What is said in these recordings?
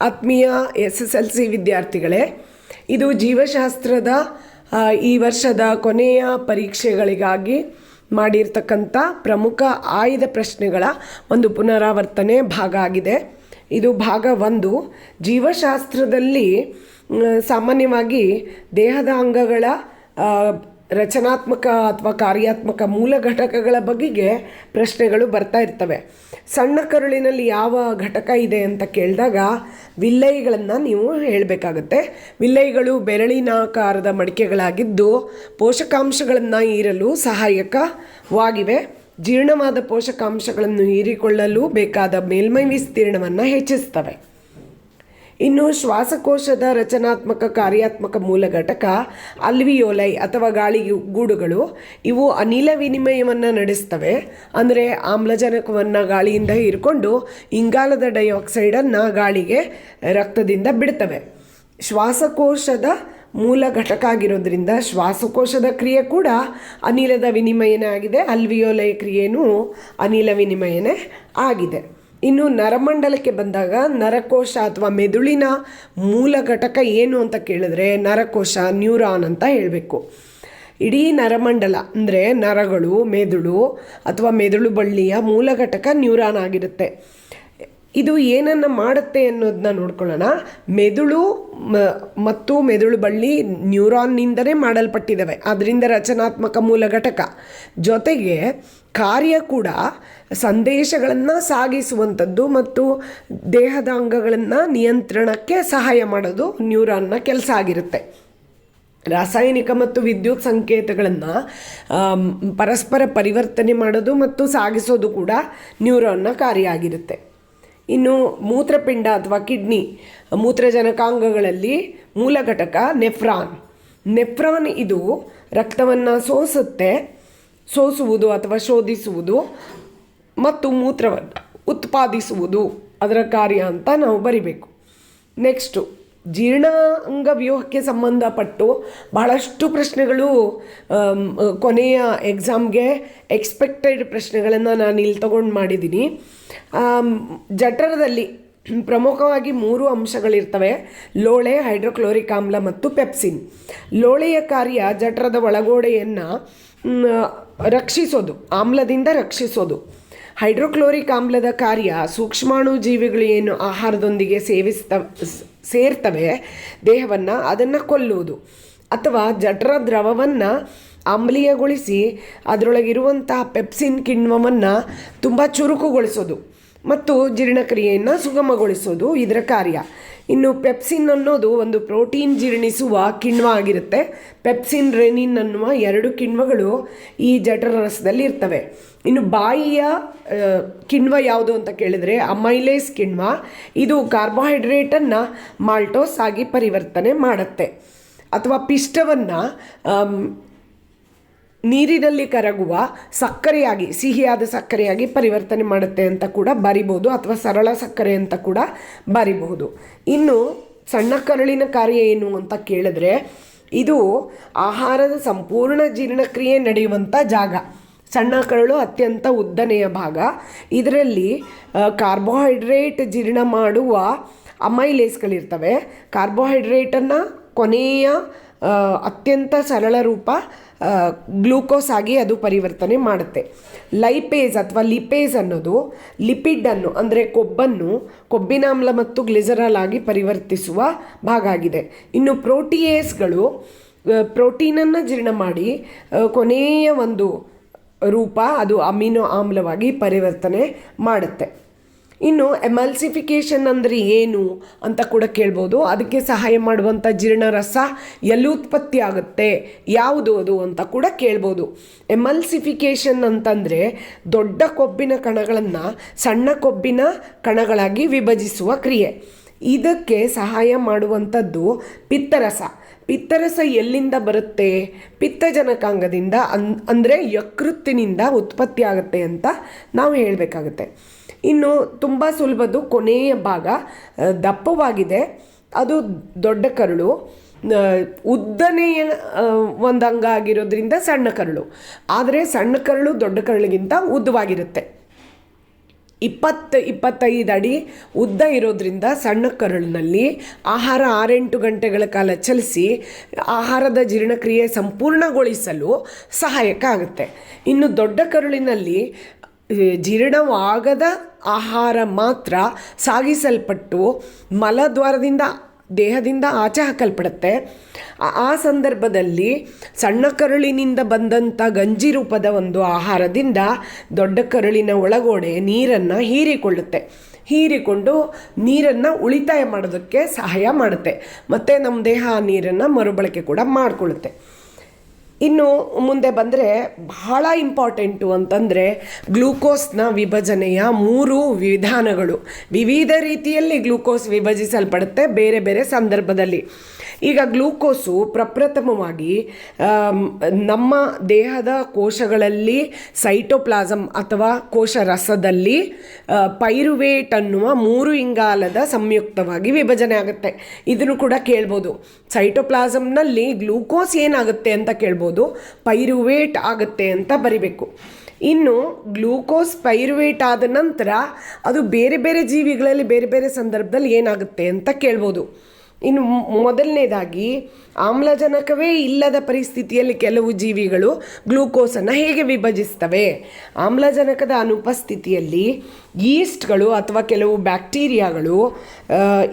ಆತ್ಮೀಯ S S L C ವಿದ್ಯಾರ್ಥಿಗಳೇ, ಇದು ಜೀವಶಾಸ್ತ್ರದ ಈ ವರ್ಷದ ಕೊನೆಯ ಪರೀಕ್ಷೆಗಳಿಗಾಗಿ ಮಾಡಿರ್ತಕ್ಕಂಥ ಪ್ರಮುಖ ಆಯ್ದ ಪ್ರಶ್ನೆಗಳ ಒಂದು ಪುನರಾವರ್ತನೆ ಭಾಗ ಆಗಿದೆ. ಇದು ಭಾಗ ಒಂದು. ಜೀವಶಾಸ್ತ್ರದಲ್ಲಿ ಸಾಮಾನ್ಯವಾಗಿ ದೇಹದ ಅಂಗಗಳ ರಚನಾತ್ಮಕ ಅಥವಾ ಕಾರ್ಯಾತ್ಮಕ ಮೂಲ ಘಟಕಗಳ ಬಗೆಗೆ ಪ್ರಶ್ನೆಗಳು ಬರ್ತಾ ಇರ್ತವೆ. ಸಣ್ಣ ಕರುಳಿನಲ್ಲಿ ಯಾವ ಘಟಕ ಇದೆ ಅಂತ ಕೇಳಿದಾಗ ವಿಲ್ಲೈಗಳನ್ನು ನೀವು ಹೇಳಬೇಕಾಗತ್ತೆ. ವಿಲ್ಲೈಗಳು ಬೆರಳಿನಾಕಾರದ ಮಡಿಕೆಗಳಾಗಿದ್ದು ಪೋಷಕಾಂಶಗಳನ್ನು ಹೀರಲು ಸಹಾಯಕವಾಗಿವೆ. ಜೀರ್ಣವಾದ ಪೋಷಕಾಂಶಗಳನ್ನು ಹೀರಿಕೊಳ್ಳಲು ಬೇಕಾದ ಮೇಲ್ಮೈ ವಿಸ್ತೀರ್ಣವನ್ನು ಹೆಚ್ಚಿಸ್ತವೆ. ಇನ್ನು ಶ್ವಾಸಕೋಶದ ರಚನಾತ್ಮಕ ಕಾರ್ಯಾತ್ಮಕ ಮೂಲ ಘಟಕ, ಅಲ್ವಿಯೋಲೈ ಅಥವಾ ಗಾಳಿ ಗೂಡುಗಳು, ಇವು ಅನಿಲ ವಿನಿಮಯವನ್ನು ನಡೆಸ್ತವೆ. ಅಂದರೆ ಆಮ್ಲಜನಕವನ್ನು ಗಾಳಿಯಿಂದ ಹೀರಿಕೊಂಡು ಇಂಗಾಲದ ಡೈಆಕ್ಸೈಡನ್ನು ಗಾಳಿಗೆ, ರಕ್ತದಿಂದ ಬಿಡ್ತವೆ. ಶ್ವಾಸಕೋಶದ ಮೂಲ ಘಟಕ ಆಗಿರೋದ್ರಿಂದ ಶ್ವಾಸಕೋಶದ ಕ್ರಿಯೆ ಕೂಡ ಅನಿಲದ ವಿನಿಮಯನೇ ಆಗಿದೆ. ಅಲ್ವಿಯೋಲೈ ಕ್ರಿಯೆಯೂ ಅನಿಲ ವಿನಿಮಯನೇ ಆಗಿದೆ. ಇನ್ನು ನರಮಂಡಲಕ್ಕೆ ಬಂದಾಗ ನರಕೋಶ ಅಥವಾ ಮೆದುಳಿನ ಮೂಲ ಘಟಕ ಏನು ಅಂತ ಕೇಳಿದ್ರೆ ನರಕೋಶ, ನ್ಯೂರಾನ್ ಅಂತ ಹೇಳಬೇಕು. ಇಡೀ ನರಮಂಡಲ ಅಂದರೆ ನರಗಳು, ಮೆದುಳು ಅಥವಾ ಮೆದುಳು ಬಳ್ಳಿಯ ಮೂಲ ಘಟಕ ನ್ಯೂರಾನ್ ಆಗಿರುತ್ತೆ. ಇದು ಏನನ್ನು ಮಾಡುತ್ತೆ ಅನ್ನೋದನ್ನ ನೋಡ್ಕೊಳ್ಳೋಣ. ಮೆದುಳು ಮತ್ತು ಮೆದುಳು ಬಳ್ಳಿ ನ್ಯೂರಾನ್ನಿಂದಲೇ ಮಾಡಲ್ಪಟ್ಟಿದ್ದಾವೆ. ಅದರಿಂದ ರಚನಾತ್ಮಕ ಮೂಲ ಘಟಕ. ಜೊತೆಗೆ ಕಾರ್ಯ ಕೂಡ ಸಂದೇಶಗಳನ್ನು ಸಾಗಿಸುವಂಥದ್ದು ಮತ್ತು ದೇಹದ ಅಂಗಗಳನ್ನು ನಿಯಂತ್ರಣಕ್ಕೆ ಸಹಾಯ ಮಾಡೋದು ನ್ಯೂರಾನ್ನ ಕೆಲಸ ಆಗಿರುತ್ತೆ. ರಾಸಾಯನಿಕ ಮತ್ತು ವಿದ್ಯುತ್ ಸಂಕೇತಗಳನ್ನು ಪರಸ್ಪರ ಪರಿವರ್ತನೆ ಮಾಡೋದು ಮತ್ತು ಸಾಗಿಸೋದು ಕೂಡ ನ್ಯೂರಾನ್ನ ಕಾರ್ಯ ಆಗಿರುತ್ತೆ. ಇನ್ನು ಮೂತ್ರಪಿಂಡ ಅಥವಾ ಕಿಡ್ನಿ, ಮೂತ್ರಜನಕಾಂಗಗಳಲ್ಲಿ ಮೂಲ ಘಟಕ ನೆಫ್ರಾನ್. ನೆಫ್ರಾನ್ ಇದು ರಕ್ತವನ್ನು ಸೋಸುತ್ತೆ, ಸೋಸುವುದು ಅಥವಾ ಶೋಧಿಸುವುದು ಮತ್ತು ಮೂತ್ರವನ್ನು ಉತ್ಪಾದಿಸುವುದು ಅದರ ಕಾರ್ಯ ಅಂತ ನಾವು ಬರಿಬೇಕು. ನೆಕ್ಸ್ಟು ಜೀರ್ಣಾಂಗ ವ್ಯೂಹಕ್ಕೆ ಸಂಬಂಧಪಟ್ಟು ಬಹಳಷ್ಟು ಪ್ರಶ್ನೆಗಳು ಕೊನೆಯ ಎಕ್ಸಾಮ್ಗೆ ಎಕ್ಸ್ಪೆಕ್ಟೆಡ್ ಪ್ರಶ್ನೆಗಳನ್ನು ನಾನು ಇಲ್ಲಿ ತಗೊಂಡು ಮಾಡಿದ್ದೀನಿ ಜಠರದಲ್ಲಿ ಪ್ರಮುಖವಾಗಿ ಮೂರು ಅಂಶಗಳಿರ್ತವೆ. ಲೋಳೆ, ಹೈಡ್ರೋಕ್ಲೋರಿಕ್ ಆಮ್ಲ ಮತ್ತು ಪೆಪ್ಸಿನ್. ಲೋಳೆಯ ಕಾರ್ಯ ಜಠರದ ಒಳಗೋಡೆಯನ್ನು ರಕ್ಷಿಸೋದು, ಆಮ್ಲದಿಂದ ರಕ್ಷಿಸೋದು. ಹೈಡ್ರೋಕ್ಲೋರಿಕ್ ಆಮ್ಲದ ಕಾರ್ಯ ಸೂಕ್ಷ್ಮಾಣು ಜೀವಿಗಳು ಏನು ಆಹಾರದೊಂದಿಗೆ ಸೇವಿಸ್ತ ಸೇರ್ತವೆ ದೇಹವನ್ನು ಅದನ್ನು ಕೊಲ್ಲುವುದು. ಅಥವಾ ಜಠರ ದ್ರವವನ್ನು ಆಮ್ಲೀಯಗೊಳಿಸಿ ಅದರೊಳಗಿರುವಂತಹ ಪೆಪ್ಸಿನ್ ಕಿಣ್ವವನ್ನು ತುಂಬ ಚುರುಕುಗೊಳಿಸೋದು ಮತ್ತು ಜೀರ್ಣಕ್ರಿಯೆಯನ್ನು ಸುಗಮಗೊಳಿಸೋದು ಇದರ ಕಾರ್ಯ. ಇನ್ನು ಪೆಪ್ಸಿನ್ ಅನ್ನೋದು ಒಂದು ಪ್ರೋಟೀನ್ ಜೀರ್ಣಿಸುವ ಕಿಣ್ವ ಆಗಿರುತ್ತೆ. ಪೆಪ್ಸಿನ್, ರೆನಿನ್ ಅನ್ನುವ ಎರಡು ಕಿಣ್ವಗಳು ಈ ಜಠರ ರಸದಲ್ಲಿ ಇರ್ತವೆ. ಇನ್ನು ಬಾಯಿಯ ಕಿಣ್ವ ಯಾವುದು ಅಂತ ಕೇಳಿದರೆ ಅಮೈಲೇಸ್ ಕಿಣ್ವ. ಇದು ಕಾರ್ಬೋಹೈಡ್ರೇಟನ್ನು ಮಾಲ್ಟೋಸ್ ಆಗಿ ಪರಿವರ್ತನೆ ಮಾಡುತ್ತೆ. ಅಥವಾ ಪಿಷ್ಟವನ್ನು ನೀರಿನಲ್ಲಿ ಕರಗುವ ಸಕ್ಕರೆಯಾಗಿ, ಸಿಹಿಯಾದ ಸಕ್ಕರೆಯಾಗಿ ಪರಿವರ್ತನೆ ಮಾಡುತ್ತೆ ಅಂತ ಕೂಡ ಬರಿಬೋದು ಅಥವಾ ಸರಳ ಸಕ್ಕರೆ ಅಂತ ಕೂಡ ಬರಿಬಹುದು. ಇನ್ನು ಸಣ್ಣ ಕರಳಿನ ಕಾರ್ಯ ಏನು ಅಂತ ಕೇಳಿದ್ರೆ, ಇದು ಆಹಾರದ ಸಂಪೂರ್ಣ ಜೀರ್ಣಕ್ರಿಯೆ ನಡೆಯುವಂಥ ಜಾಗ. ಸಣ್ಣ ಕರಳು ಅತ್ಯಂತ ಉದ್ದನೆಯ ಭಾಗ. ಇದರಲ್ಲಿ ಕಾರ್ಬೋಹೈಡ್ರೇಟ್ ಜೀರ್ಣ ಮಾಡುವ ಅಮೈಲೇಸ್ಗಳಿರ್ತವೆ ಕಾರ್ಬೋಹೈಡ್ರೇಟನ್ನು ಕೊನೆಯ ಅತ್ಯಂತ ಸರಳ ರೂಪ ಗ್ಲೂಕೋಸ್ ಆಗಿ ಅದು ಪರಿವರ್ತನೆ ಮಾಡುತ್ತೆ. ಲೈಪೇಸ್ ಅಥವಾ ಲಿಪೇಸ್ ಅನ್ನೋದು ಲಿಪಿಡ್ ಅನ್ನು, ಅಂದರೆ ಕೊಬ್ಬನ್ನು ಕೊಬ್ಬಿನಾಮ್ಲ ಮತ್ತು ಗ್ಲಿಸರಾಲ್ ಆಗಿ ಪರಿವರ್ತಿಸುವ ಭಾಗ ಆಗಿದೆ. ಇನ್ನು ಪ್ರೋಟಿಯೇಸ್ಗಳು ಪ್ರೋಟೀನನ್ನು ಜೀರ್ಣ ಮಾಡಿ ಕೊನೆಯ ಒಂದು ರೂಪ ಅದು ಅಮಿನೋ ಆಮ್ಲವಾಗಿ ಪರಿವರ್ತನೆ ಮಾಡುತ್ತೆ. ಇನ್ನು ಎಮಲ್ಸಿಫಿಕೇಷನ್ ಅಂದರೆ ಏನು ಅಂತ ಕೂಡ ಕೇಳ್ಬೋದು. ಅದಕ್ಕೆ ಸಹಾಯ ಮಾಡುವಂಥ ಜೀರ್ಣರಸ ಎಲ್ಲಿ ಉತ್ಪತ್ತಿ ಆಗುತ್ತೆ. ಯಾವುದು ಅದು ಅಂತ ಕೂಡ ಕೇಳ್ಬೋದು. ಎಮಲ್ಸಿಫಿಕೇಷನ್ ಅಂತಂದರೆ ದೊಡ್ಡ ಕೊಬ್ಬಿನ ಕಣಗಳನ್ನು ಸಣ್ಣ ಕೊಬ್ಬಿನ ಕಣಗಳಾಗಿ ವಿಭಜಿಸುವ ಕ್ರಿಯೆ. ಇದಕ್ಕೆ ಸಹಾಯ ಮಾಡುವಂಥದ್ದು ಪಿತ್ತರಸ. ಪಿತ್ತರಸ ಎಲ್ಲಿಂದ ಬರುತ್ತೆ? ಪಿತ್ತಜನಕಾಂಗದಿಂದ, ಅನ್, ಅಂದರೆ ಯಕೃತ್ತಿನಿಂದ ಉತ್ಪತ್ತಿ ಆಗುತ್ತೆ ಅಂತ ನಾವು ಹೇಳಬೇಕಾಗುತ್ತೆ. ಇನ್ನು ತುಂಬ ಸುಲಭದ್ದು ಕೊನೆಯ ಭಾಗ ದಪ್ಪವಾಗಿದೆ. ಅದು ದೊಡ್ಡ ಕರುಳು. ಉದ್ದನೆಯ ಒಂದು ಅಂಗ ಆಗಿರೋದ್ರಿಂದ ಸಣ್ಣ ಕರುಳು. ಆದರೆ ಸಣ್ಣ ಕರುಳು ದೊಡ್ಡ ಕರುಳಿಗಿಂತ ಉದ್ದವಾಗಿರುತ್ತೆ. ಇಪ್ಪತ್ತು, ಇಪ್ಪತ್ತೈದು ಅಡಿ ಉದ್ದ ಇರೋದ್ರಿಂದ ಸಣ್ಣ ಕರುಳಿನಲ್ಲಿ ಆಹಾರ ಆರೆಂಟು ಗಂಟೆಗಳ ಕಾಲ ಚಲಿಸಿ ಆಹಾರದ ಜೀರ್ಣಕ್ರಿಯೆ ಸಂಪೂರ್ಣಗೊಳಿಸಲು ಸಹಾಯಕ ಆಗುತ್ತೆ. ಇನ್ನು ದೊಡ್ಡ ಕರುಳಿನಲ್ಲಿ ಜೀರ್ಣವಾಗದ ಆಹಾರ ಮಾತ್ರ ಸಾಗಿಸಲ್ಪಟ್ಟು ಮಲದ್ವಾರದಿಂದ, ದೇಹದಿಂದ ಆಚೆ ಹಾಕಲ್ಪಡುತ್ತೆ. ಆ- ಸಂದರ್ಭದಲ್ಲಿ ಸಣ್ಣ ಕರುಳಿನಿಂದ ಬಂದಂಥ ಗಂಜಿ ರೂಪದ ಒಂದು ಆಹಾರದಿಂದ ದೊಡ್ಡ ಕರುಳಿನ ಒಳಗೋಡೆ ನೀರನ್ನು ಹೀರಿಕೊಳ್ಳುತ್ತೆ. ಹೀರಿಕೊಂಡು ನೀರನ್ನು ಉಳಿತಾಯ ಮಾಡೋದಕ್ಕೆ ಸಹಾಯ ಮಾಡುತ್ತೆ. ಮತ್ತು ನಮ್ಮ ದೇಹ ಆ ನೀರನ್ನು ಮರುಬಳಕೆ ಕೂಡ ಮಾಡಿಕೊಳ್ಳುತ್ತೆ. ಇನ್ನು ಮುಂದೆ ಬಂದರೆ ಬಹಳ ಇಂಪಾರ್ಟೆಂಟು ಅಂತಂದರೆ ಗ್ಲೂಕೋಸ್ನ ವಿಭಜನೆಯ ಮೂರು ವಿಧಾನಗಳು. ವಿವಿಧ ರೀತಿಯಲ್ಲಿ ಗ್ಲೂಕೋಸ್ ವಿಭಜಿಸಲ್ಪಡುತ್ತೆ, ಬೇರೆ ಬೇರೆ ಸಂದರ್ಭದಲ್ಲಿ. ಈಗ ಗ್ಲೂಕೋಸು ಪ್ರಪ್ರಥಮವಾಗಿ ನಮ್ಮ ದೇಹದ ಕೋಶಗಳಲ್ಲಿ ಸೈಟೋಪ್ಲಾಸಮ್ ಅಥವಾ ಕೋಶ ರಸದಲ್ಲಿ ಪೈರುವೇಟ್ ಅನ್ನುವ ಮೂರು ಇಂಗಾಲದ ಸಂಯುಕ್ತವಾಗಿ ವಿಭಜನೆ ಆಗುತ್ತೆ. ಇದನ್ನು ಕೂಡ ಕೇಳ್ಬೋದು. ಸೈಟೋಪ್ಲಾಸಮ್ನಲ್ಲಿ ಗ್ಲೂಕೋಸ್ ಏನಾಗುತ್ತೆ ಅಂತ ಕೇಳ್ಬೋದು. ಪೈರುವೇಟ್ ಆಗುತ್ತೆ ಅಂತ ಬರಿಬೇಕು. ಇನ್ನು ಗ್ಲೂಕೋಸ್ ಪೈರುವೇಟ್ ಆದ ನಂತರ ಅದು ಬೇರೆ ಬೇರೆ ಜೀವಿಗಳಲ್ಲಿ ಬೇರೆ ಬೇರೆ ಸಂದರ್ಭದಲ್ಲಿ ಏನಾಗುತ್ತೆ ಅಂತ ಕೇಳ್ಬೋದು. ಇನ್ನು ಮೊದಲನೇದಾಗಿ ಆಮ್ಲಜನಕವೇ ಇಲ್ಲದ ಪರಿಸ್ಥಿತಿಯಲ್ಲಿ ಕೆಲವು ಜೀವಿಗಳು ಗ್ಲೂಕೋಸನ್ನು ಹೇಗೆ ವಿಭಜಿಸ್ತವೆ? ಆಮ್ಲಜನಕದ ಅನುಪಸ್ಥಿತಿಯಲ್ಲಿ ಈಸ್ಟ್ಗಳು ಅಥವಾ ಕೆಲವು ಬ್ಯಾಕ್ಟೀರಿಯಾಗಳು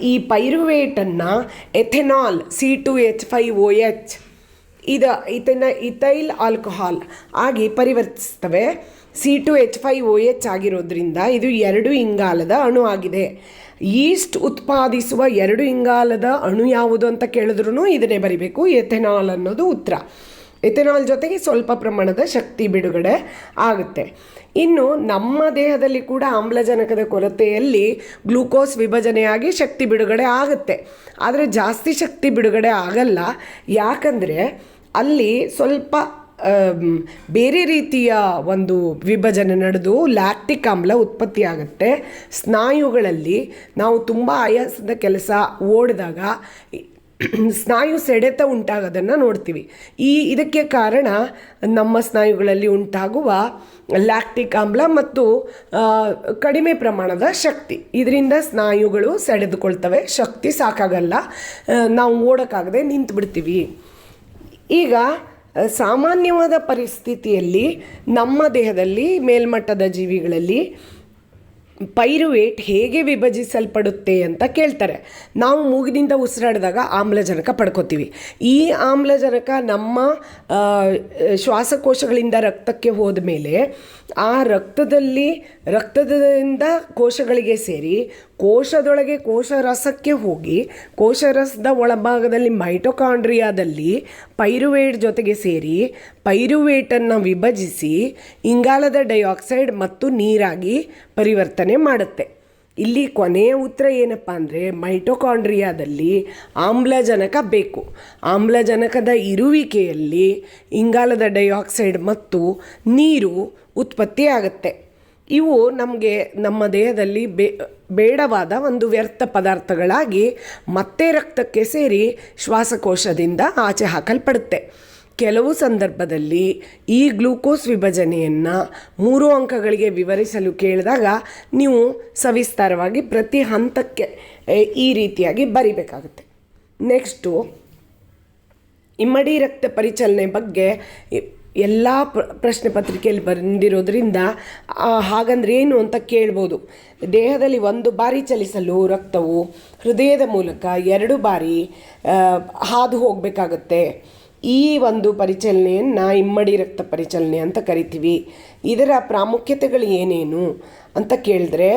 ಈ ಪೈರುವೇಟನ್ನು ethanol, C two H five O H ಇದ ಇದನ್ನು ಇಥೈಲ್ ಆಲ್ಕೋಹಾಲ್ ಆಗಿ ಪರಿವರ್ತಿಸ್ತವೆ. C two H five O H ಆಗಿರೋದ್ರಿಂದ ಇದು ಎರಡು ಇಂಗಾಲದ ಅಣು ಆಗಿದೆ. ಈಸ್ಟ್ ಉತ್ಪಾದಿಸುವ ಎರಡು ಇಂಗಾಲದ ಅಣು ಯಾವುದು ಅಂತ ಕೇಳಿದ್ರು ಇದನ್ನೇ ಬರಿಬೇಕು. ಎಥೆನಾಲ್ ಅನ್ನೋದು ಉತ್ತರ. ಎಥೆನಾಲ್ ಜೊತೆಗೆ ಸ್ವಲ್ಪ ಪ್ರಮಾಣದ ಶಕ್ತಿ ಬಿಡುಗಡೆ ಆಗುತ್ತೆ. ಇನ್ನು ನಮ್ಮ ದೇಹದಲ್ಲಿ ಕೂಡ ಆಮ್ಲಜನಕದ ಕೊರತೆಯಲ್ಲಿ ಗ್ಲೂಕೋಸ್ ವಿಭಜನೆಯಾಗಿ ಶಕ್ತಿ ಬಿಡುಗಡೆ ಆಗುತ್ತೆ. ಆದರೆ ಜಾಸ್ತಿ ಶಕ್ತಿ ಬಿಡುಗಡೆ ಆಗಲ್ಲ. ಯಾಕಂದರೆ ಅಲ್ಲಿ ಸ್ವಲ್ಪ ಬೇರೆ ರೀತಿಯ ಒಂದು ವಿಭಜನೆ ನಡೆದು ಲ್ಯಾಕ್ಟಿಕ್ ಆಮ್ಲ ಉತ್ಪತ್ತಿ ಆಗುತ್ತೆ. ಸ್ನಾಯುಗಳಲ್ಲಿ ನಾವು ತುಂಬ ಆಯಾಸದ ಕೆಲಸ ಓಡಿದಾಗ ಸ್ನಾಯು ಸೆಡೆತ ಉಂಟಾಗೋದನ್ನು ನೋಡ್ತೀವಿ. ಈ ಇದಕ್ಕೆ ಕಾರಣ ನಮ್ಮ ಸ್ನಾಯುಗಳಲ್ಲಿ ಉಂಟಾಗುವ ಲ್ಯಾಕ್ಟಿಕ್ ಆಮ್ಲ ಮತ್ತು ಕಡಿಮೆ ಪ್ರಮಾಣದ ಶಕ್ತಿ. ಇದರಿಂದ ಸ್ನಾಯುಗಳು ಸೆಡೆದುಕೊಳ್ತವೆ. ಶಕ್ತಿ ಸಾಕಾಗಲ್ಲ. ನಾವು ಓಡೋಕ್ಕಾಗದೆ ನಿಂತು ಬಿಡ್ತೀವಿ ಈಗ ಸಾಮಾನ್ಯವಾದ ಪರಿಸ್ಥಿತಿಯಲ್ಲಿ ನಮ್ಮ ದೇಹದಲ್ಲಿ ಮೇಲ್ಮಟ್ಟದ ಜೀವಿಗಳಲ್ಲಿ ಪೈರುವೇಟ್ ಹೇಗೆ ವಿಭಜಿಸಲ್ಪಡುತ್ತೆ ಅಂತ ಕೇಳ್ತಾರೆ. ನಾವು ಮೂಗಿನಿಂದ ಉಸಿರಾಡಿದಾಗ ಆಮ್ಲಜನಕ ಪಡ್ಕೋತೀವಿ. ಈ ಆಮ್ಲಜನಕ ನಮ್ಮ ಶ್ವಾಸಕೋಶಗಳಿಂದ ರಕ್ತಕ್ಕೆ ಹೋದ ಮೇಲೆ ಆ ರಕ್ತದಲ್ಲಿ, ರಕ್ತದಿಂದ ಕೋಶಗಳಿಗೆ ಸೇರಿ ಕೋಶದೊಳಗೆ ಕೋಶರಸಕ್ಕೆ ಹೋಗಿ ಕೋಶರಸದ ಒಳಭಾಗದಲ್ಲಿ ಮೈಟೊಕಾಂಡ್ರಿಯಾದಲ್ಲಿ ಪೈರುವೇಟ್ ಜೊತೆಗೆ ಸೇರಿ ಪೈರುವೇಟನ್ನು ವಿಭಜಿಸಿ ಇಂಗಾಲದ ಡೈಆಕ್ಸೈಡ್ ಮತ್ತು ನೀರಾಗಿ ಪರಿವರ್ತನೆ ಮಾಡುತ್ತೆ. ಇಲ್ಲಿ ಕೊನೆಯ ಉತ್ತರ ಏನಪ್ಪ ಅಂದರೆ ಮೈಟೊಕಾಂಡ್ರಿಯಾದಲ್ಲಿ ಆಮ್ಲಜನಕ ಬೇಕು. ಆಮ್ಲಜನಕದ ಇರುವಿಕೆಯಲ್ಲಿ ಇಂಗಾಲದ ಡೈಆಕ್ಸೈಡ್ ಮತ್ತು ನೀರು ಉತ್ಪತ್ತಿ ಆಗುತ್ತೆ ಇವು ನಮಗೆ ನಮ್ಮ ದೇಹದಲ್ಲಿ ಬೇ, ಬೇಡವಾದ ಒಂದು ವ್ಯರ್ಥ ಪದಾರ್ಥಗಳಾಗಿ ಮತ್ತೆ ರಕ್ತಕ್ಕೆ ಸೇರಿ ಶ್ವಾಸಕೋಶದಿಂದ ಆಚೆ ಹಾಕಲ್ಪಡುತ್ತೆ. ಕೆಲವು ಸಂದರ್ಭದಲ್ಲಿ ಈ ಗ್ಲೂಕೋಸ್ ವಿಭಜನೆಯನ್ನು ಮೂರು ಅಂಕಗಳಿಗೆ ವಿವರಿಸಲು ಕೇಳಿದಾಗ ನೀವು ಸವಿಸ್ತಾರವಾಗಿ ಪ್ರತಿ ಹಂತಕ್ಕೆ ಈ ರೀತಿಯಾಗಿ ಬರಿಬೇಕಾಗುತ್ತೆ. ನೆಕ್ಸ್ಟು, ಇಮ್ಮಡಿ ರಕ್ತ ಪರಿಚಲನೆ ಬಗ್ಗೆ ಎಲ್ಲ ಪ್ರ, ಪ್ರಶ್ನೆ ಪತ್ರಿಕೆಯಲ್ಲಿ ಬಂದಿರೋದ್ರಿಂದ ಹಾಗಂದ್ರೆ ಏನು ಅಂತ ಕೇಳ್ಬೋದು. ದೇಹದಲ್ಲಿ ಒಂದು ಬಾರಿ ಚಲಿಸಲು ರಕ್ತವು ಹೃದಯದ ಮೂಲಕ ಎರಡು ಬಾರಿ ಹಾದು ಹೋಗಬೇಕಾಗತ್ತೆ. ಈ ಒಂದು ಪರಿಚಲನೆಯನ್ನು ಇಮ್ಮಡಿ ರಕ್ತ ಪರಿಚಲನೆ ಅಂತ ಕರಿತೀವಿ. ಇದರ ಪ್ರಾಮುಖ್ಯತೆಗಳು ಏನೇನು ಅಂತ ಕೇಳಿದ್ರೆ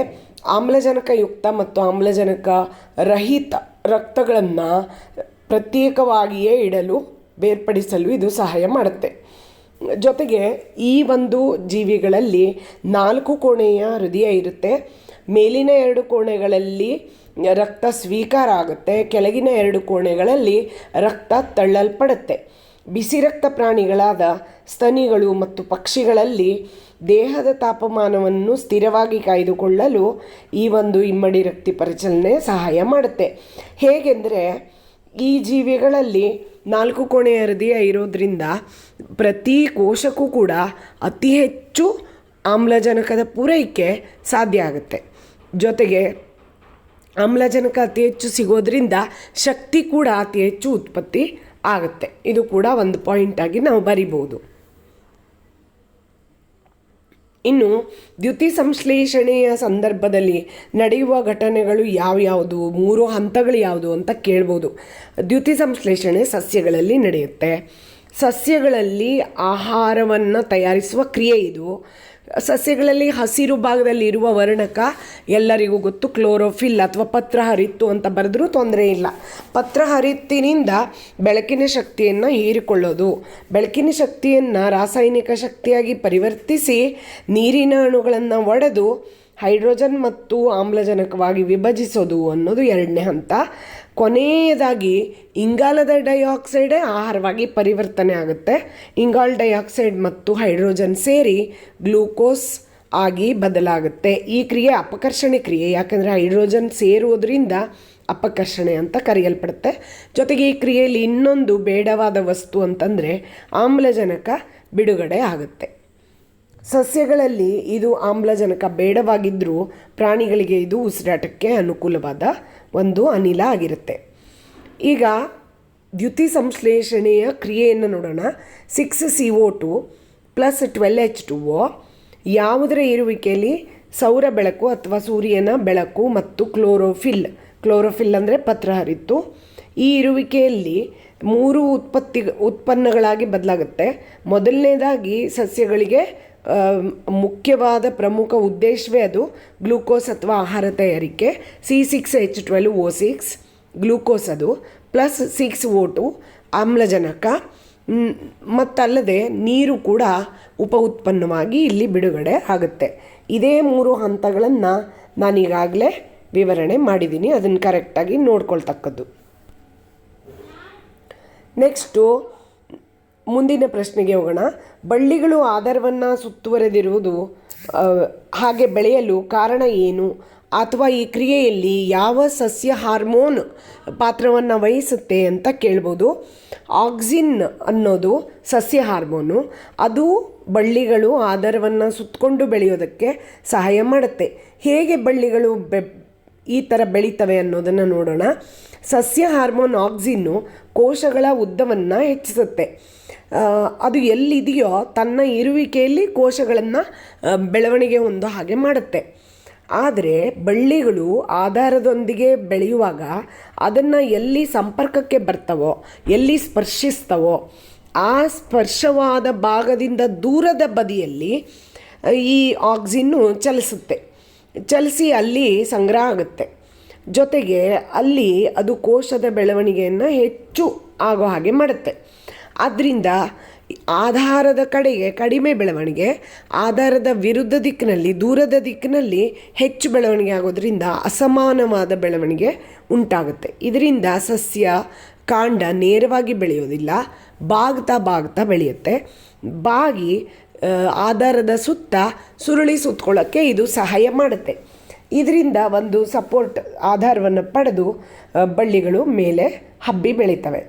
ಆಮ್ಲಜನಕಯುಕ್ತ ಮತ್ತು ಆಮ್ಲಜನಕ ರಹಿತ ರಕ್ತಗಳನ್ನು ಪ್ರತ್ಯೇಕವಾಗಿಯೇ ಇಡಲು, ಬೇರ್ಪಡಿಸಲು ಇದು ಸಹಾಯ ಮಾಡುತ್ತೆ. ಜೊತೆಗೆ ಈ ಒಂದು ಜೀವಿಗಳಲ್ಲಿ ನಾಲ್ಕು ಕೋಣೆಯ ಹೃದಯ ಇರುತ್ತೆ. ಮೇಲಿನ ಎರಡು ಕೋಣೆಗಳಲ್ಲಿ ರಕ್ತ ಸ್ವೀಕಾರ ಆಗುತ್ತೆ. ಕೆಳಗಿನ ಎರಡು ಕೋಣೆಗಳಲ್ಲಿ ರಕ್ತ ತಳ್ಳಲ್ಪಡುತ್ತೆ. ಬಿಸಿ ರಕ್ತ ಪ್ರಾಣಿಗಳಾದ ಸ್ತನಿಗಳು ಮತ್ತು ಪಕ್ಷಿಗಳಲ್ಲಿ ದೇಹದ ತಾಪಮಾನವನ್ನು ಸ್ಥಿರವಾಗಿ ಕಾಯ್ದುಕೊಳ್ಳಲು ಈ ಒಂದು ಇಮ್ಮಡಿ ರಕ್ತ ಪರಿಚಲನೆ ಸಹಾಯ ಮಾಡುತ್ತೆ. ಹೇಗೆಂದರೆ ಈ ಜೀವಿಗಳಲ್ಲಿ ನಾಲ್ಕು ಕೋಣೆಯ ಹೃದಯ ಇರೋದ್ರಿಂದ ಪ್ರತಿ ಕೋಶಕ್ಕೂ ಕೂಡ ಅತಿ ಹೆಚ್ಚು ಆಮ್ಲಜನಕದ ಪೂರೈಕೆ ಸಾಧ್ಯ ಆಗುತ್ತೆ. ಜೊತೆಗೆ ಆಮ್ಲಜನಕ ಅತಿ ಹೆಚ್ಚು ಸಿಗೋದ್ರಿಂದ ಶಕ್ತಿ ಕೂಡ ಅತಿ ಹೆಚ್ಚು ಉತ್ಪತ್ತಿ ಆಗುತ್ತೆ. ಇದು ಕೂಡ ಒಂದು ಪಾಯಿಂಟಾಗಿ ನಾವು ಬರಿಬೋದು ಇನ್ನು ದ್ಯುತಿ ಸಂಶ್ಲೇಷಣೆಯ ಸಂದರ್ಭದಲ್ಲಿ ನಡೆಯುವ ಘಟನೆಗಳು ಯಾವ್ಯಾವುದು, ಮೂರು ಹಂತಗಳು ಯಾವುದು ಅಂತ ಕೇಳ್ಬೋದು. ದ್ಯುತಿ ಸಂಶ್ಲೇಷಣೆ ಸಸ್ಯಗಳಲ್ಲಿ ನಡೆಯುತ್ತೆ. ಸಸ್ಯಗಳಲ್ಲಿ ಆಹಾರವನ್ನು ತಯಾರಿಸುವ ಕ್ರಿಯೆ ಇದು. ಸಸ್ಯಗಳಲ್ಲಿ ಹಸಿರು ಭಾಗದಲ್ಲಿ ಇರುವ ವರ್ಣಕ ಎಲ್ಲರಿಗೂ ಗೊತ್ತು. ಕ್ಲೋರೋಫಿಲ್ ಅಥವಾ ಪತ್ರ ಹರಿತ್ತು ಅಂತ ಬರೆದ್ರೂ ತೊಂದರೆ ಇಲ್ಲ. ಪತ್ರ ಹರಿತ್ತಿನಿಂದ ಬೆಳಕಿನ ಶಕ್ತಿಯನ್ನು ಹೀರಿಕೊಳ್ಳೋದು. ಬೆಳಕಿನ ಶಕ್ತಿಯನ್ನು ರಾಸಾಯನಿಕ ಶಕ್ತಿಯಾಗಿ ಪರಿವರ್ತಿಸಿ ನೀರಿನ ಅಣುಗಳನ್ನು ಒಡೆದು ಹೈಡ್ರೋಜನ್ ಮತ್ತು ಆಮ್ಲಜನಕವಾಗಿ ವಿಭಜಿಸೋದು ಅನ್ನೋದು ಎರಡನೇ ಹಂತ. ಕೊನೆಯದಾಗಿ ಇಂಗಾಲದ ಡೈಆಕ್ಸೈಡೇ ಆಹಾರವಾಗಿ ಪರಿವರ್ತನೆ ಆಗುತ್ತೆ. ಇಂಗಾಲ್ ಡೈಆಕ್ಸೈಡ್ ಮತ್ತು ಹೈಡ್ರೋಜನ್ ಸೇರಿ ಗ್ಲೂಕೋಸ್ ಆಗಿ ಬದಲಾಗುತ್ತೆ. ಈ ಕ್ರಿಯೆ ಅಪಕರ್ಷಣೆ ಕ್ರಿಯೆ, ಯಾಕಂದರೆ ಹೈಡ್ರೋಜನ್ ಸೇರುವುದರಿಂದ ಅಪಕರ್ಷಣೆ ಅಂತ ಕರೆಯಲ್ಪಡುತ್ತೆ. ಜೊತೆಗೆ ಈ ಕ್ರಿಯೆಯಲ್ಲಿ ಇನ್ನೊಂದು ಬೇಡವಾದ ವಸ್ತು ಅಂತಂದರೆ ಆಮ್ಲಜನಕ ಬಿಡುಗಡೆ ಆಗುತ್ತೆ. ಸಸ್ಯಗಳಲ್ಲಿ ಇದು ಆಮ್ಲಜನಕ ಬೇಡವಾಗಿದ್ದರೂ ಪ್ರಾಣಿಗಳಿಗೆ ಇದು ಉಸಿರಾಟಕ್ಕೆ ಅನುಕೂಲವಾದ ಒಂದು ಅನಿಲ ಆಗಿರುತ್ತೆ. ಈಗ ದ್ಯುತಿ ಸಂಶ್ಲೇಷಣೆಯ ಕ್ರಿಯೆಯನ್ನು ನೋಡೋಣ. Six C O two plus twelve H two O ಯಾವುದರ ಇರುವಿಕೆಯಲ್ಲಿ ಸೌರ ಬೆಳಕು ಅಥವಾ ಸೂರ್ಯನ ಬೆಳಕು ಮತ್ತು ಕ್ಲೋರೋಫಿಲ್ ಕ್ಲೋರೋಫಿಲ್ ಅಂದರೆ ಪತ್ರ ಹರಿತು. ಈ ಇರುವಿಕೆಯಲ್ಲಿ ಮೂರು ಉತ್ಪತ್ತಿ, ಉತ್ಪನ್ನಗಳಾಗಿ ಬದಲಾಗುತ್ತೆ. ಮೊದಲನೇದಾಗಿ ಸಸ್ಯಗಳಿಗೆ ಮುಖ್ಯವಾದ ಪ್ರಮುಖ ಉದ್ದೇಶವೇ ಅದು ಗ್ಲೂಕೋಸ್ ಅಥವಾ ಆಹಾರ ತಯಾರಿಕೆ. C six H twelve O six glucose ಅದು, ಪ್ಲಸ್ ಸಿಕ್ಸ್ ಓ ಟು ಆಮ್ಲಜನಕ. ಮತ್ತಲ್ಲದೆ ನೀರು ಕೂಡ ಉಪ ಉತ್ಪನ್ನವಾಗಿ ಇಲ್ಲಿ ಬಿಡುಗಡೆ ಆಗುತ್ತೆ. ಇದೇ ಮೂರು ಹಂತಗಳನ್ನು ನಾನೀಗಾಗಲೇ ವಿವರಣೆ ಮಾಡಿದ್ದೀನಿ ಅದನ್ನು ಕರೆಕ್ಟಾಗಿ ನೋಡ್ಕೊಳ್ತಕ್ಕದ್ದು. ನೆಕ್ಸ್ಟು ಮುಂದಿನ ಪ್ರಶ್ನೆಗೆ ಹೋಗೋಣ. ಬಳ್ಳಿಗಳು ಆಧಾರವನ್ನು ಸುತ್ತುವರೆದಿರುವುದು ಹಾಗೆ ಬೆಳೆಯಲು ಕಾರಣ ಏನು? ಅಥವಾ ಈ ಕ್ರಿಯೆಯಲ್ಲಿ ಯಾವ ಸಸ್ಯ ಹಾರ್ಮೋನ್ ಪಾತ್ರವನ್ನು ವಹಿಸುತ್ತೆ ಅಂತ ಕೇಳ್ಬೋದು. ಆಕ್ಸಿನ್ ಅನ್ನೋದು ಸಸ್ಯ ಹಾರ್ಮೋನು. ಅದು ಬಳ್ಳಿಗಳು ಆಧಾರವನ್ನು ಸುತ್ತಕೊಂಡು ಬೆಳೆಯೋದಕ್ಕೆ ಸಹಾಯ ಮಾಡುತ್ತೆ. ಹೇಗೆ ಬಳ್ಳಿಗಳು ಈ ಥರ ಬೆಳೀತವೆ ಅನ್ನೋದನ್ನು ನೋಡೋಣ. ಸಸ್ಯ ಹಾರ್ಮೋನ್ ಆಕ್ಸಿನ್ನು ಕೋಶಗಳ ಉದ್ದವನ್ನು ಹೆಚ್ಚಿಸುತ್ತೆ. ಅದು ಎಲ್ಲಿದೆಯೋ ತನ್ನ ಇರುವಿಕೆಯಲ್ಲಿ ಕೋಶಗಳನ್ನು ಬೆಳವಣಿಗೆ ಹೊಂದೋ ಹಾಗೆ ಮಾಡುತ್ತೆ. ಆದರೆ ಬಳ್ಳಿಗಳು ಆಧಾರದೊಂದಿಗೆ ಬೆಳೆಯುವಾಗ ಅದನ್ನು ಎಲ್ಲಿ ಸಂಪರ್ಕಕ್ಕೆ ಬರ್ತವೋ, ಎಲ್ಲಿ ಸ್ಪರ್ಶಿಸ್ತವೋ, ಆ ಸ್ಪರ್ಶವಾದ ಭಾಗದಿಂದ ದೂರದ ಬದಿಯಲ್ಲಿ ಈ ಆಕ್ಸಿನ್ನು ಚಲಿಸುತ್ತೆ. ಚಲಿಸಿ ಅಲ್ಲಿ ಸಂಗ್ರಹ ಆಗುತ್ತೆ. ಜೊತೆಗೆ ಅಲ್ಲಿ ಅದು ಕೋಶದ ಬೆಳವಣಿಗೆಯನ್ನು ಹೆಚ್ಚು ಆಗೋ ಹಾಗೆ ಮಾಡುತ್ತೆ. ಆದ್ದರಿಂದ ಆಧಾರದ ಕಡೆಗೆ ಕಡಿಮೆ ಬೆಳವಣಿಗೆ, ಆಧಾರದ ವಿರುದ್ಧ ದಿಕ್ಕಿನಲ್ಲಿ, ದೂರದ ದಿಕ್ಕಿನಲ್ಲಿ ಹೆಚ್ಚು ಬೆಳವಣಿಗೆ ಆಗೋದ್ರಿಂದ ಅಸಮಾನವಾದ ಬೆಳವಣಿಗೆ ಉಂಟಾಗುತ್ತೆ. ಇದರಿಂದ ಸಸ್ಯ, ಕಾಂಡ ನೇರವಾಗಿ ಬೆಳೆಯೋದಿಲ್ಲ, ಬಾಗ್ತಾ ಬಾಗ್ತಾ ಬೆಳೆಯುತ್ತೆ. ಬಾಗಿ ಆಧಾರದ ಸುತ್ತ ಸುರುಳಿ ಸುತ್ತಕೊಳ್ಳೋಕ್ಕೆ ಇದು ಸಹಾಯ ಮಾಡುತ್ತೆ. ಇದರಿಂದ ಒಂದು ಸಪೋರ್ಟ್ ಆಧಾರವನ್ನು ಪಡೆದು ಬಳ್ಳಿಗಳು ಮೇಲೆ ಹಬ್ಬಿ ಬೆಳೀತವೆ.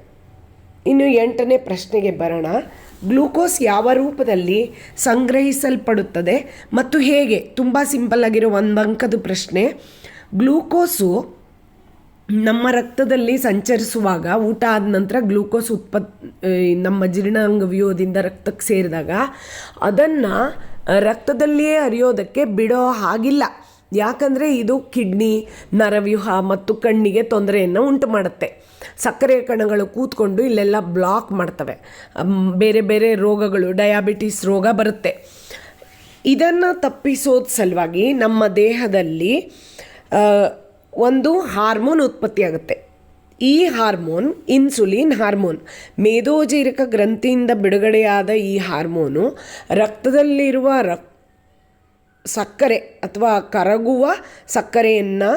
ಇನ್ನು ಎಂಟನೇ ಪ್ರಶ್ನೆಗೆ ಬರೋಣ. ಗ್ಲೂಕೋಸ್ ಯಾವ ರೂಪದಲ್ಲಿ ಸಂಗ್ರಹಿಸಲ್ಪಡುತ್ತದೆ ಮತ್ತು ಹೇಗೆ? ತುಂಬ ಸಿಂಪಲ್ ಆಗಿರೋ ಒಂದು ಅಂಕದ ಪ್ರಶ್ನೆ. ಗ್ಲೂಕೋಸು ನಮ್ಮ ರಕ್ತದಲ್ಲಿ ಸಂಚರಿಸುವಾಗ ಊಟ ಆದ ನಂತರ ಗ್ಲೂಕೋಸ್ ಉತ್ಪತ್ ನಮ್ಮ ಜೀರ್ಣಾಂಗ ವ್ಯೂಹದಿಂದ ರಕ್ತಕ್ಕೆ ಸೇರಿದಾಗ ಅದನ್ನು ರಕ್ತದಲ್ಲಿಯೇ ಹರಿಯೋದಕ್ಕೆ ಬಿಡೋ ಹಾಗಿಲ್ಲ. ಯಾಕಂದರೆ ಇದು ಕಿಡ್ನಿ, ನರವ್ಯೂಹ ಮತ್ತು ಕಣ್ಣಿಗೆ ತೊಂದರೆಯನ್ನು ಉಂಟು ಮಾಡುತ್ತೆ ಸಕ್ಕರೆ ಕಣಗಳು ಕೂತ್ಕೊಂಡು ಇಲ್ಲೆಲ್ಲ ಬ್ಲಾಕ್ ಮಾಡ್ತವೆ. ಬೇರೆ ಬೇರೆ ರೋಗಗಳು, ಡಯಾಬಿಟಿಸ್ ರೋಗ ಬರುತ್ತೆ. ಇದನ್ನು ತಪ್ಪಿಸೋದ್ ಸಲುವಾಗಿ ನಮ್ಮ ದೇಹದಲ್ಲಿ ಒಂದು ಹಾರ್ಮೋನ್ ಉತ್ಪತ್ತಿಯಾಗುತ್ತೆ ಈ ಹಾರ್ಮೋನ್, ಇನ್ಸುಲಿನ್ ಹಾರ್ಮೋನ್, ಮೇದೋಜೀರಕ ಗ್ರಂಥಿಯಿಂದ ಬಿಡುಗಡೆಯಾದ ಈ ಹಾರ್ಮೋನು ರಕ್ತದಲ್ಲಿರುವ ರಕ್, ಸಕ್ಕರೆ ಅಥವಾ ಕರಗುವ ಸಕ್ಕರೆಯನ್ನು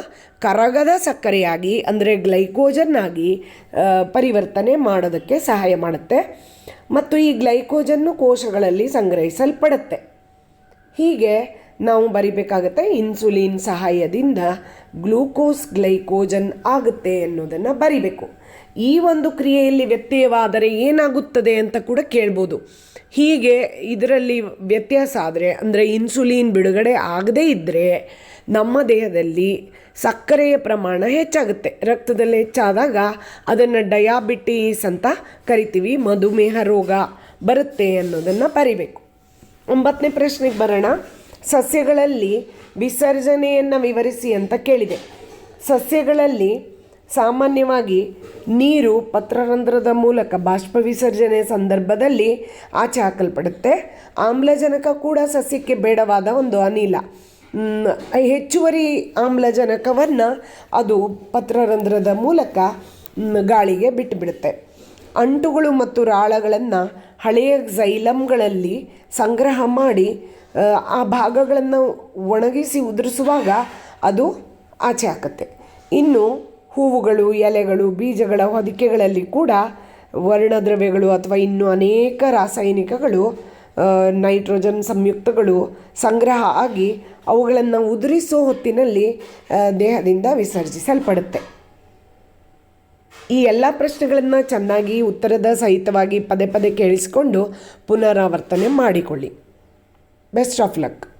ಕರಗದ ಸಕ್ಕರೆಯಾಗಿ, ಅಂದರೆ ಗ್ಲೈಕೋಜನ್ ಆಗಿ ಪರಿವರ್ತನೆ ಮಾಡೋದಕ್ಕೆ ಸಹಾಯ ಮಾಡುತ್ತೆ. ಮತ್ತು ಈ ಗ್ಲೈಕೋಜನ್ನು ಕೋಶಗಳಲ್ಲಿ ಸಂಗ್ರಹಿಸಲ್ಪಡುತ್ತೆ. ಹೀಗೆ ನಾವು ಬರಿಬೇಕಾಗತ್ತೆ ಇನ್ಸುಲಿನ್ ಸಹಾಯದಿಂದ ಗ್ಲೂಕೋಸ್ ಗ್ಲೈಕೋಜನ್ ಆಗುತ್ತೆ ಅನ್ನೋದನ್ನು ಬರಿಬೇಕು. ಈ ಒಂದು ಕ್ರಿಯೆಯಲ್ಲಿ ವ್ಯತ್ಯಯವಾದರೆ ಏನಾಗುತ್ತದೆ ಅಂತ ಕೂಡ ಕೇಳ್ಬೋದು. ಹೀಗೆ ಇದರಲ್ಲಿ ವ್ಯತ್ಯಾಸ ಆದರೆ, ಅಂದರೆ ಇನ್ಸುಲಿನ್ ಬಿಡುಗಡೆ ಆಗದೇ ಇದ್ದರೆ ನಮ್ಮ ದೇಹದಲ್ಲಿ ಸಕ್ಕರೆಯ ಪ್ರಮಾಣ ಹೆಚ್ಚಾಗುತ್ತೆ. ರಕ್ತದಲ್ಲಿ ಹೆಚ್ಚಾದಾಗ ಅದನ್ನು ಡಯಾಬಿಟೀಸ್ ಅಂತ ಕರಿತೀವಿ, ಮಧುಮೇಹ ರೋಗ ಬರುತ್ತೆ ಅನ್ನೋದನ್ನು ಬರಿಬೇಕು. ಒಂಬತ್ತನೇ ಪ್ರಶ್ನೆಗೆ ಬರೋಣ. ಸಸ್ಯಗಳಲ್ಲಿ ವಿಸರ್ಜನೆಯನ್ನು ವಿವರಿಸಿ ಅಂತ ಕೇಳಿದೆ. ಸಸ್ಯಗಳಲ್ಲಿ ಸಾಮಾನ್ಯವಾಗಿ ನೀರು ಪತ್ರರಂಧ್ರದ ಮೂಲಕ ಬಾಷ್ಪ ವಿಸರ್ಜನೆ ಸಂದರ್ಭದಲ್ಲಿ ಆಚೆ ಹಾಕಲ್ಪಡುತ್ತೆ ಆಮ್ಲಜನಕ ಕೂಡ ಸಸ್ಯಕ್ಕೆ ಬೇಡವಾದ ಒಂದು ಅನಿಲ. ಹೆಚ್ಚುವರಿ ಆಮ್ಲಜನಕವನ್ನು ಅದು ಪತ್ರರಂಧ್ರದ ಮೂಲಕ ಗಾಳಿಗೆ ಬಿಟ್ಟುಬಿಡುತ್ತೆ. ಅಂಟುಗಳು ಮತ್ತು ರಾಳಗಳನ್ನು ಹಳೆಯ ಝೈಲಮ್ಗಳಲ್ಲಿ ಸಂಗ್ರಹ ಮಾಡಿ ಆ, ಭಾಗಗಳನ್ನು ಒಣಗಿಸಿ ಉದುರಿಸುವಾಗ ಅದು ಆಚೆ ಹಾಕುತ್ತೆ. ಇನ್ನು ಹೂವುಗಳು ಎಲೆಗಳು ಬೀಜಗಳ ಹೊದಿಕೆಗಳಲ್ಲಿ ಕೂಡ ವರ್ಣದ್ರವ್ಯಗಳು ಅಥವಾ ಇನ್ನೂ ಅನೇಕ ರಾಸಾಯನಿಕಗಳು ನೈಟ್ರೋಜನ್ ಸಂಯುಕ್ತಗಳು ಸಂಗ್ರಹ ಆಗಿ ಅವುಗಳನ್ನು ಉದುರಿಸೋ ಹೊತ್ತಿನಲ್ಲಿ ದೇಹದಿಂದ ವಿಸರ್ಜಿಸಲ್ಪಡುತ್ತೆ. ಈ ಎಲ್ಲ ಪ್ರಶ್ನೆಗಳನ್ನು ಚೆನ್ನಾಗಿ ಉತ್ತರದ ಸಹಿತವಾಗಿ ಪದೇ ಪದೇ ಕೇಳಿಸಿಕೊಂಡು ಪುನರಾವರ್ತನೆ ಮಾಡಿಕೊಳ್ಳಿ. Best of luck.